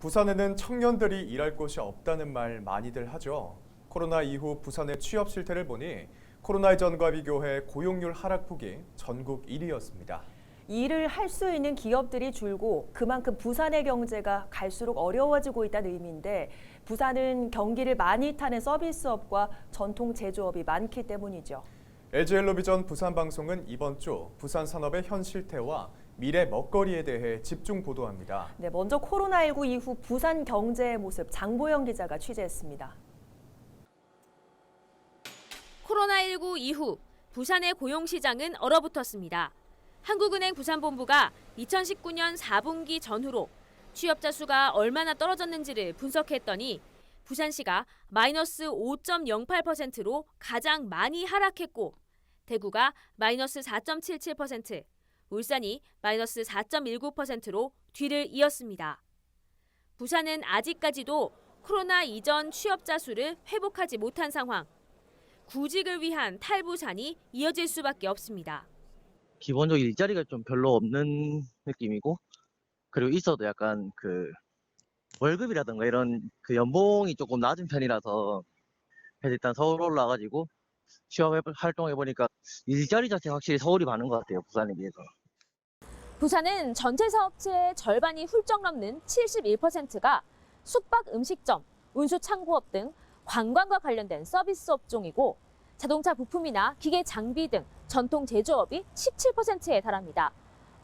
부산에는 청년들이 일할 곳이 없다는 말 많이들 하죠. 코로나 이후 부산의 취업 실태를 보니 코로나 이전과 비교해 고용률 하락폭이 전국 1위였습니다. 일을 할 수 있는 기업들이 줄고 그만큼 부산의 경제가 갈수록 어려워지고 있다는 의미인데 부산은 경기를 많이 타는 서비스업과 전통 제조업이 많기 때문이죠. LG 헬로비전 부산 방송은 이번 주 부산 산업의 현 실태와 미래 먹거리에 대해 집중 보도합니다. 네, 먼저 코로나19 이후 부산 경제의 모습 장보영 기자가 취재했습니다. 코로나19 이후 부산의 고용 시장은 얼어붙었습니다. 한국은행 부산본부가 2019년 4분기 전후로 취업자 수가 얼마나 떨어졌는지를 분석했더니 부산시가 마이너스 5.08%로 가장 많이 하락했고 대구가 마이너스 4.77%, 울산이 마이너스 4.19%로 뒤를 이었습니다. 부산은 아직까지도 코로나 이전 취업자 수를 회복하지 못한 상황. 구직을 위한 탈부산이 이어질 수밖에 없습니다. 기본적인 일자리가 좀 별로 없는 느낌이고 그리고 있어도 약간 그 월급이라든가 이런 그 연봉이 조금 낮은 편이라서 그래서 일단 서울 올라가지고 취업 활동해 보니까 일자리 자체가 확실히 서울이 많은 것 같아요 부산에 비해서. 부산은 전체 사업체의 절반이 훌쩍 넘는 71%가 숙박 음식점, 운수 창고업 등 관광과 관련된 서비스 업종이고 자동차 부품이나 기계 장비 등 전통 제조업이 17%에 달합니다.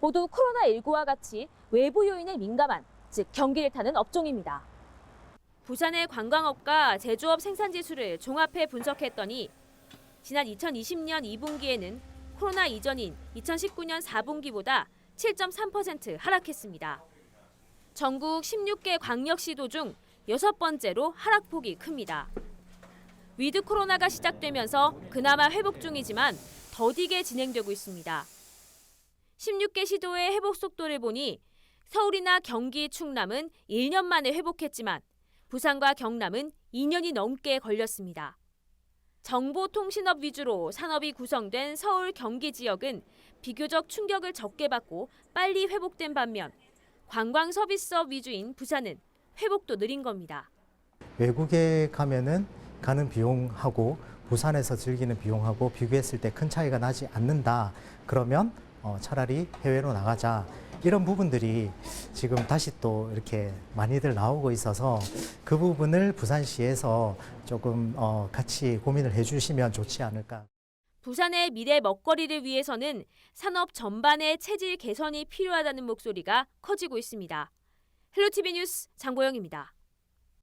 모두 코로나19와 같이 외부 요인에 민감한 즉 경기를 타는 업종입니다. 부산의 관광업과 제조업 생산 지수를 종합해 분석했더니 지난 2020년 2분기에는 코로나 이전인 2019년 4분기보다 7.3% 하락했습니다. 전국 16개 광역시도 중 여섯 번째로 하락폭이 큽니다. 위드 코로나가 시작되면서 그나마 회복 중이지만 더디게 진행되고 있습니다. 16개 시도의 회복 속도를 보니 서울이나 경기, 충남은 1년 만에 회복했지만 부산과 경남은 2년이 넘게 걸렸습니다. 정보통신업 위주로 산업이 구성된 서울 경기 지역은 비교적 충격을 적게 받고 빨리 회복된 반면 관광 서비스업 위주인 부산은 회복도 느린 겁니다. 외국에 가면은 가는 비용하고 부산에서 즐기는 비용하고 비교했을 때 큰 차이가 나지 않는다. 그러면 어, 차라리 해외로 나가자. 이런 부분들이 지금 다시 또 이렇게 많이들 나오고 있어서 그 부분을 부산시에서 조금 어, 같이 고민을 해주시면 좋지 않을까. 부산의 미래 먹거리를 위해서는 산업 전반의 체질 개선이 필요하다는 목소리가 커지고 있습니다. 헬로티비 뉴스 장보영입니다.